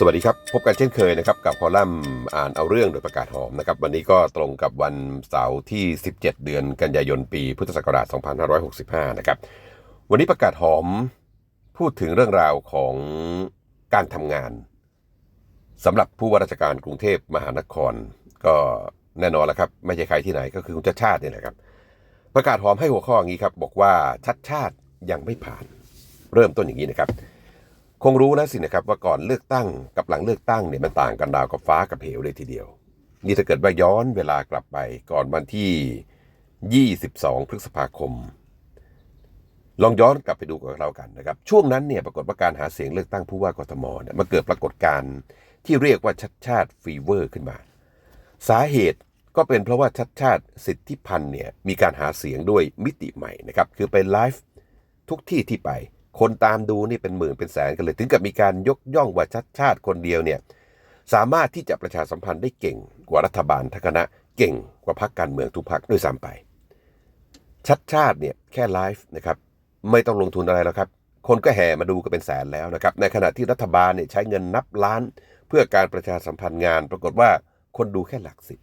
สวัสดีครับ พบกันเช่นเคยนะครับ กับคอลัมน์อ่านเอาเรื่องโดยประกาศหอมนะครับ วันนี้ก็ตรงกับวันเสาร์ที่ 17 เดือนกันยายนปีพุทธศักราช 2565 นะครับ วันนี้ประกาศหอมพูดถึงเรื่องราวของการทำงานสำหรับผู้ว่าราชการกรุงเทพมหานคร ก็แน่นอนแล้วครับ ไม่ใช่ใครที่ไหนก็คือคุณชัดชาตินี่แหละครับ ประกาศหอมให้หัวข้ออย่างนี้ครับ บอกว่าชัดชาติยังไม่ผ่าน เริ่มต้นอย่างนี้นะครับ คงรู้แล้วสินะครับว่าก่อนเลือกตั้งกับหลังเลือกตั้งเนี่ยมันต่างกันดาวกับฟ้ากับเหวเลยทีเดียว นี่ถ้าเกิดว่าย้อนเวลากลับไปก่อนวันที่ 22 พฤษภาคม ลองย้อนกลับไปดูกับเรากันนะครับ ช่วงนั้นเนี่ยปรากฏว่าการหาเสียงเลือกตั้งผู้ว่ากทมเนี่ยมันเกิดปรากฏการณ์ที่เรียกว่าชัดชาติฟีเวอร์ขึ้นมา สาเหตุก็เป็นเพราะว่าชัดชาติสิทธิพันธ์เนี่ยมีการหาเสียงด้วยมิติใหม่นะครับคือไปไลฟ์ทุกที่ที่ไป คนตามดูนี่เป็นหมื่นเป็นแสนกันเลย ถึงกับมีการยกย่องว่าชัดชาติคนเดียวเนี่ยสามารถที่จะประชาสัมพันธ์ได้เก่งกว่ารัฐบาลทั้งคณะเก่งกว่าพรรคการเมืองทุกพรรคด้วยซ้ำไป ชัดชาติเนี่ยแค่ไลฟ์นะครับไม่ต้องลงทุนอะไรแล้วครับ คนก็แห่มาดูก็เป็นแสนแล้วนะครับ ในขณะที่รัฐบาลเนี่ยใช้เงินนับล้าน เพื่อการประชาสัมพันธ์งาน ปรากฏว่าคนดูแค่หลักสิบ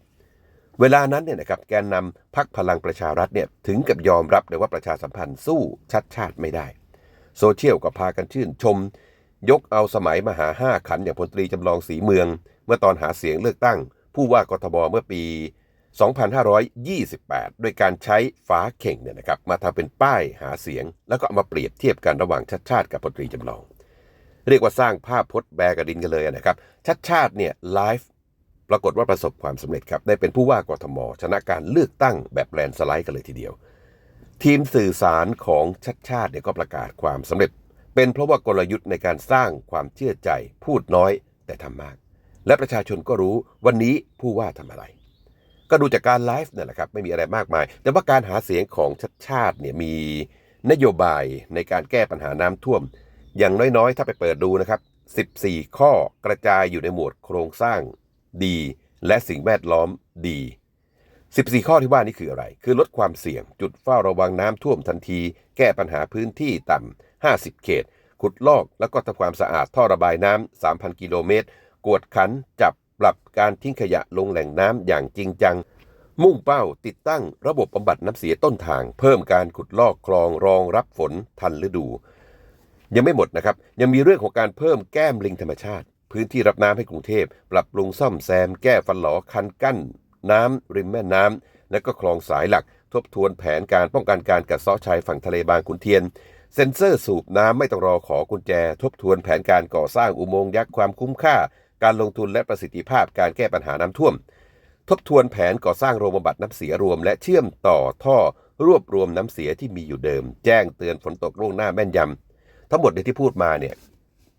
เวลานั้นเนี่ยนะครับแกนนำพักพลังประชารัฐเนี่ยถึงกับยอมรับเลยว่าประชาสัมพันธ์สู้ชัดชาติไม่ได้ โซเชียลก็พากันชื่นชม ยกเอาสมัยมหาห้าขันอย่างพลตรีจำลองสีเมือง เมื่อตอนหาเสียงเลือกตั้ง ผู้ว่ากทบเมื่อปี 2528 โดยการใช้ฝาเข่งเนี่ยนะครับมาทำเป็นป้ายหาเสียง แล้วก็เอามาเปรียบเทียบกันระหว่างชัดชาติกับพลตรีจำลอง เรียกว่าสร้างภาพพจน์แบกระดินกันเลยนะครับชัดชาติเนี่ยไลฟ์ปรากฏว่าประสบความสำเร็จครับได้เป็นผู้ว่ากทมชนะการเลือกตั้งแบบแลนสไลด์กันเลยทีเดียว ทีมสื่อสารของชัดชาติเนี่ยก็ประกาศความสำเร็จ เป็นเพราะว่ากลยุทธ์ในการสร้างความเชื่อใจ พูดน้อยแต่ทำมาก และประชาชนก็รู้วันนี้ผู้ว่าทำอะไร ก็ดูจากการไลฟ์นั่นแหละครับไม่มีอะไรมากมาย แต่ว่าการหาเสียงของชัดชาติเนี่ยมีนโยบายในการแก้ปัญหาน้ำท่วม อย่างน้อยๆ ถ้าไปเปิดดูนะครับ 14 ข้อกระจายอยู่ในหมวดโครงสร้างดี และสิ่งแวดล้อมดี 14 ข้อที่ว่านี่คืออะไร คือลดความเสี่ยง จุดเฝ้าระวังน้ำท่วมทันที แก้ปัญหาพื้นที่ต่ำ50 เขต ขุดลอกแล้วก็ทำความสะอาดท่อระบายน้ำ3,000 กิโลเมตร กวดขันจับปรับการทิ้งขยะลงแหล่งน้ำอย่างจริงจัง มุ่งเป้าติดตั้งระบบบำบัดน้ำเสียต้นทาง เพิ่มการขุดลอกคลองรองรับฝนทันฤดู ยังไม่หมดนะครับ ยังมีเรื่องของการเพิ่มแก้มลิงธรรมชาติ พื้นที่รับน้ำให้กรุงเทพ ปรับปรุงซ่อมแซม แก้ฟันหลอคันกั้น น้ำริมแม่น้ำและก็คลองสายหลัก ทบทวนแผนการป้องกันการกัดเซาะชายฝั่งทะเลบางขุนเทียน เซ็นเซอร์สูบน้ำไม่ต้องรอขอกุญแจ ทบทวนแผนการก่อสร้างอุโมงค์ยักษ์ความคุ้มค่า การลงทุนและประสิทธิภาพการแก้ปัญหาน้ำท่วม ทบทวนแผนก่อสร้างโรงบำบัดน้ำเสียรวม และเชื่อมต่อท่อรวบรวมน้ำเสียที่มีอยู่เดิม แจ้งเตือนฝนตกล่วงหน้าแม่นยำทั้งหมดในที่พูดมาเนี่ย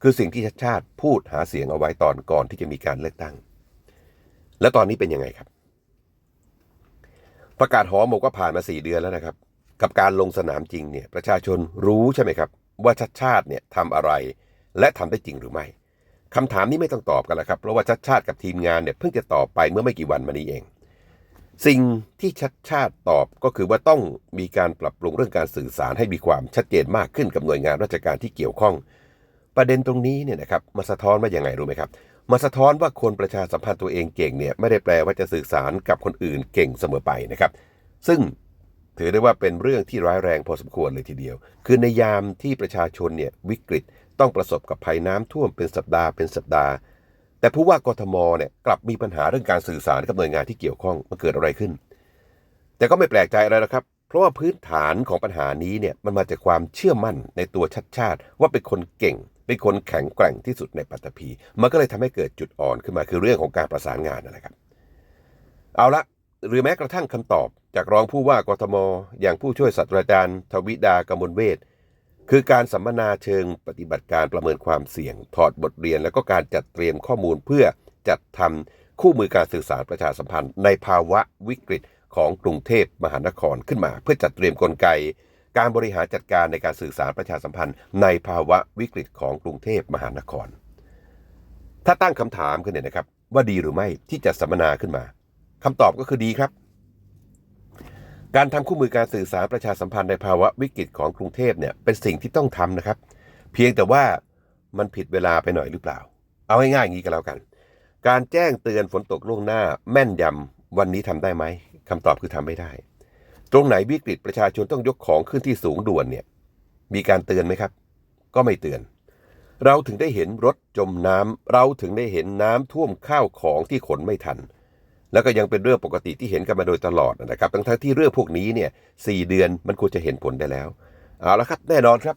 คือสิ่งที่ชัดชาติพูดหาเสียงเอาไว้ตอนก่อนที่จะมีการเลือกตั้ง และตอนนี้เป็นยังไงครับ ประกาศหอมบอกว่าผ่านมาสี่เดือนแล้วนะครับ กับการลงสนามจริงเนี่ยประชาชนรู้ใช่ไหมครับ ว่าชัดชาติเนี่ยทำอะไร และทำได้จริงหรือไม่คำถามนี้ไม่ต้องตอบกันแล้วครับ เพราะว่าชัดชาติกับทีมงานเนี่ยเพิ่งจะตอบไปเมื่อไม่กี่วันมานี้เอง สิ่งที่ชัดชาติตอบก็คือว่าต้องมีการปรับปรุงเรื่องการสื่อสารให้มีความชัดเจนมากขึ้นกับหน่วยงานราชการที่เกี่ยวข้อง ประเด็นตรงนี้เนี่ยนะครับมาสะท้อนว่าอย่างไงรู้ไหมครับ มาสะท้อนว่าคนประชาสัมพันธ์ตัวเองเก่งเนี่ยไม่ได้แปลว่าจะสื่อสารกับคนอื่นเก่งเสมอไปนะครับ ซึ่งถือได้ว่าเป็นเรื่องที่ร้ายแรงพอสมควรเลยทีเดียว คือในยามที่ประชาชนเนี่ยวิกฤตต้องประสบกับภัยน้ำท่วมเป็นสัปดาห์เป็นสัปดาห์ แต่ผู้ว่ากทมเนี่ยกลับมีปัญหาเรื่องการสื่อสารกับหน่วยงานที่เกี่ยวข้องมันเกิดอะไรขึ้น แต่ก็ไม่แปลกใจอะไรนะครับ เพราะว่าพื้นฐานของปัญหานี้เนี่ยมันมาจากความเชื่อมั่นในตัวชัดชาติว่าเป็นคนเก่ง เป็นคนแข็งแกร่งที่สุดในปัตตภีมันก็เลยทำให้เกิดจุดอ่อนขึ้นมาคือเรื่องของการประสานงานนั่นแหละครับ เอาละหรือแม้กระทั่งคำตอบ จากรองผู้ว่ากทม อย่างผู้ช่วยศาสตราจารย์ ทวิดากมลเวทคือการสัมมนาเชิงปฏิบัติการประเมินความเสี่ยง ถอดบทเรียน แล้วก็การจัดเตรียมข้อมูลเพื่อจัดทำคู่มือการสื่อสารประชาสัมพันธ์ ในภาวะวิกฤตของกรุงเทพมหานครขึ้นมา เพื่อจัดเตรียมกลไก การบริหารจัดการในการสื่อสารประชาสัมพันธ์ ในภาวะวิกฤตของกรุงเทพมหานคร ถ้าตั้งคำถามขึ้นเนี่ยนะครับ ว่าดีหรือไม่ที่จะสัมมนาขึ้นมาคำตอบก็คือดีครับ การทำคู่มือการสื่อสารประชาสัมพันธ์ในภาวะวิกฤตของกรุงเทพเนี่ยเป็นสิ่งที่ต้องทำนะครับ เพียงแต่ว่ามันผิดเวลาไปหน่อยหรือเปล่า เอาง่ายๆอย่างนี้ก็แล้วกัน การแจ้งเตือนฝนตกล่วงหน้าแม่นยำวันนี้ทำได้ไหมคำตอบคือทำไม่ได้ ตรงไหนวิกฤตประชาชนต้องยกของขึ้นที่สูงด่วนเนี่ย มีการเตือนไหมครับ ก็ไม่เตือน เราถึงได้เห็นรถจมน้ำเราถึงได้เห็นน้ำท่วมข้าวของที่ขนไม่ทัน แล้วก็ยังเป็นเรื่องปกติที่เห็นกันมาโดยตลอดนะครับ ทั้งๆที่เรื่องพวกนี้เนี่ยสเดือนมันควรจะเห็นผลได้แล้ว เอาละครับแน่นอนครับ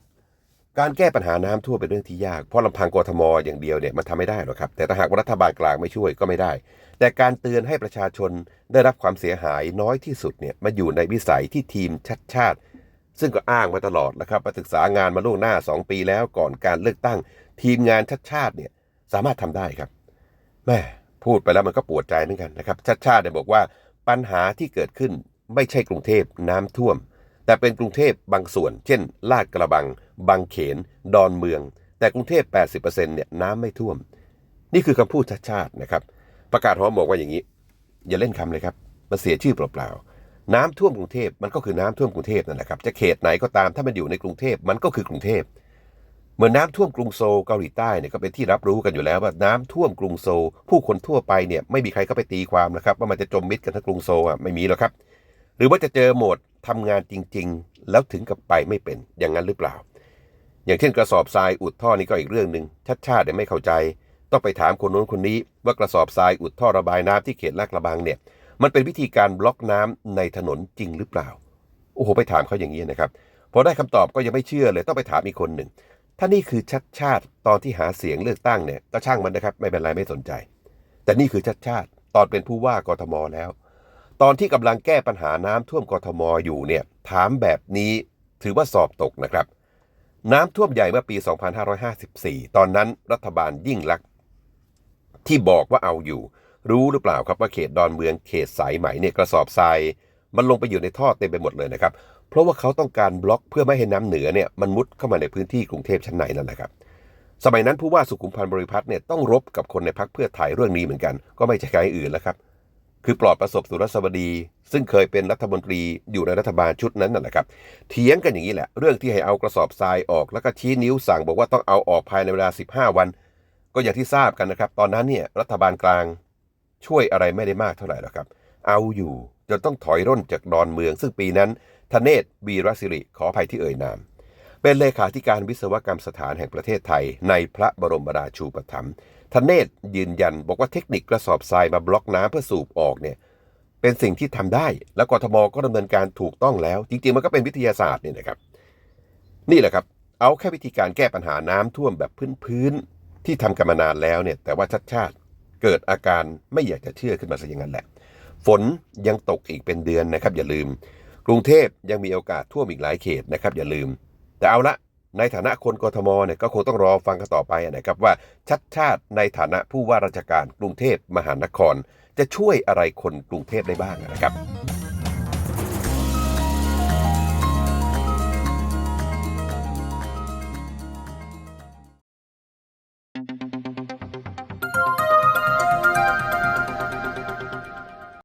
การแก้ปัญหาน้ำท่วมเป็นเรื่องที่ยากเพราะลำพังกรทมอย่างเดียวเนี่ยมันทำไม่ได้หรอกครับ แต่ถ้าหากว่ารัฐบาลกลางไม่ช่วยก็ไม่ได้ แต่การเตือนให้ประชาชนได้รับความเสียหายน้อยที่สุดเนี่ยมาอยู่ในวิสัยที่ทีมชัดชาติ ซึ่งก็อ้างมาตลอดนะครับมาศึกษางานมาล่วงหน้า 2 ปีแล้วก่อนการเลือกตั้ง ทีมงานชัดชาติเนี่ยสามารถทำได้ครับแม่พูดไปแล้วมันก็ปวดใจเหมือนกันนะครับชัดชาติเนี่ยบอกว่าปัญหาที่เกิดขึ้นไม่ใช่กรุงเทพน้ำท่วม แต่เป็นกรุงเทพบางส่วน เช่น ลาดกระบัง บางเขน ดอนเมือง แต่กรุงเทพ 80%เนี่ยน้ำไม่ท่วม นี่คือคำพูดชัดชาตินะครับ ประกาศหอมบอกว่าอย่างนี้ อย่าเล่นคำเลยครับ มันเสียชื่อเปล่าๆ น้ำท่วมกรุงเทพมันก็คือน้ำท่วมกรุงเทพนั่นแหละครับ จะเขตไหนก็ตามถ้ามันอยู่ในกรุงเทพมันก็คือกรุงเทพเหมือนน้ำท่วมกรุงโซลเกาหลีใต้เนี่ยก็เป็นที่รับรู้กันอยู่แล้วว่าน้ำท่วมกรุงโซลผู้คนทั่วไปเนี่ยไม่มีใครเข้าไปตีความนะครับว่ามันจะจมมิดกันทั้งกรุงโซลอะไม่มีหรอกครับ หรือว่าจะเจอโหมดทำงานจริง ๆ แล้วถึงกับไปไม่เป็นอย่างนั้นหรือเปล่า อย่างเช่นกระสอบทรายอุดท่อนี่ก็อีกเรื่องหนึ่งชัดชาติเนี่ยไม่เข้าใจ ต้องไปถามคนโน้นคนนี้ ว่ากระสอบทรายอุดท่อระบายน้ำที่เขตลาดกระบังเนี่ย มันเป็นวิธีการบล็อกน้ำในถนนจริงหรือเปล่าโอ้โหไปถามเขาอย่างนี้นะครับพอได้คำตอบก็ยังไม่เชื่อเลยต้องไปถามอีกคนหนึ่งถ้านี่คือชัดชาติตอนที่หาเสียงเลือกตั้งเนี่ยก็ช่างมันนะครับไม่เป็นไรไม่สนใจ แต่นี่คือชัดชาติตอนเป็นผู้ว่ากทมแล้ว ตอนที่กำลังแก้ปัญหาน้ำท่วมกทมอยู่เนี่ยถามแบบนี้ถือว่าสอบตกนะครับ น้ำท่วมใหญ่เมื่อปี 2554 ตอนนั้นรัฐบาลยิ่งลักษณ์ที่บอกว่าเอาอยู่ รู้หรือเปล่าครับว่าเขตดอนเมืองเขตสายไหมเนี่ยกระสอบทรายมันลงไปอยู่ในท่อเต็มไปหมดเลยนะครับ เพราะว่าเขาต้องการบล็อกเพื่อไม่ให้น้ำเหนือเนี่ยมันมุดเข้ามาในพื้นที่กรุงเทพชั้นในนั่นแหละครับ สมัยนั้นผู้ว่าสุขุมพันธ์บริพัตรเนี่ยต้องรบกับคนในพักเพื่อไทยเรื่องนี้เหมือนกัน ก็ไม่ใช่ใครอื่นแล้วครับ คือปลอดประสบสุรสวดี ซึ่งเคยเป็นรัฐมนตรีอยู่ในรัฐบาลชุดนั้นนั่นแหละครับเถียงกันอย่างนี้แหละ เรื่องที่ให้เอากระสอบทรายออก แล้วก็ชี้นิ้วสั่งบอกว่าต้องเอาออกภายในเวลา 15 วัน ก็อย่างที่ทราบกันนะครับ ตอนนั้นเนี่ยรัฐบาลกลางช่วยอะไรไม่ได้มากเท่าไหร่หรอกครับ เอาอยู่จนต้องถอยร่นจากดอนเมือง ซึ่งปีนั้นธเนศวีรศิริขออภัยที่เอ่ยนามเป็นเลขาธิการวิศวกรรมสถานแห่งประเทศไทย ในพระบรมราชูปถัมภ์ ธเนศยืนยัน บอกว่าเทคนิคกระสอบทรายมาบล็อกน้ำเพื่อสูบออกเนี่ยเป็นสิ่งที่ทำได้ แล้วกทมก็ดำเนินการถูกต้องแล้ว จริงๆ มันก็เป็นวิทยาศาสตร์เนี่ยนะครับ นี่แหละครับ เอาแค่วิธีการแก้ปัญหาน้ำท่วมแบบพื้นๆที่ทำกันมานานแล้วเนี่ย แต่ว่าชัดชาติเกิดอาการไม่อยากจะเชื่อขึ้นมาซะอย่างนั้นแหละ ฝนยังตกอีกเป็นเดือนนะครับ อย่าลืม กรุงเทพยังมีโอกาสท่วมอีกหลายเขตนะครับ อย่าลืม แต่เอาละ ในฐานะคนกทมเนี่ยก็คงต้องรอฟังกันต่อไปนะครับว่าชัดชาติในฐานะผู้ว่าราชการกรุงเทพมหานคร จะช่วยอะไรคนกรุงเทพได้บ้างนะครับ